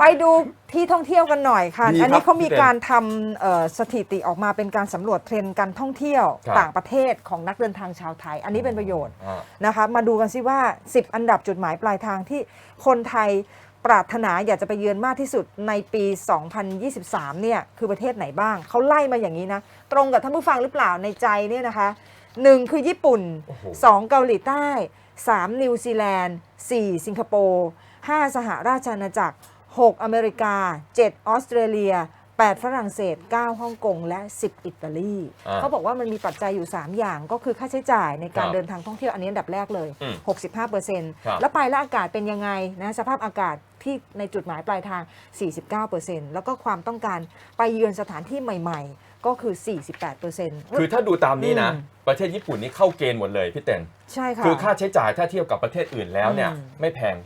ไปดูที่ท่องเที่ยวกันหน่อยค่ะ ดีครับอันนี้เขามีพี่เต้นการทำเอ่อสถิติออกมาเป็นการสำรวจเทรนด์การท่องเที่ยวครับ ต่างประเทศของนักเดินทางชาวไทย อันนี้เป็นประโยชน์อ่า นะคะ มาดูกันซิว่า 10 อันดับจุดหมายปลายทางที่คนไทยปรารถนาอยากจะไปเยือนมากที่สุดในปี 2023 เนี่ยคือประเทศไหนบ้าง เขาไล่มาอย่างนี้นะ ตรงกับท่านผู้ฟังหรือเปล่าในใจเนี่ยนะคะ 1 คือญี่ปุ่น โอ้โห 2 เกาหลีใต้ 3 นิวซีแลนด์ 4 สิงคโปร์ 5 สหราชอาณาจักร 6 อเมริกา 7 ออสเตรเลีย 8 ฝรั่งเศส 9 ฮ่องกง และ 10 อิตาลี อ่าเขาบอกว่ามันมีปัจจัยอยู่ 3 อย่างก็คือค่าใช้จ่ายในการครับเดินทางท่องเที่ยวอันนี้อันดับแรกเลย อืม65%ครับแล้วไปแล้วอากาศเป็นยังไงนะสภาพอากาศที่ในจุดหมายปลายทาง 49%แล้วก็ความต้องการไปเยือนสถานที่ใหม่ ๆ ก็คือ 48%คือถ้าดูตามนี้นะ อืม ประเทศญี่ปุ่นนี่เข้าเกณฑ์หมดเลยพี่เต้น ใช่ค่ะ คือค่าใช้จ่ายถ้าเทียบกับประเทศอื่นแล้วเนี่ย อืม ไม่แพง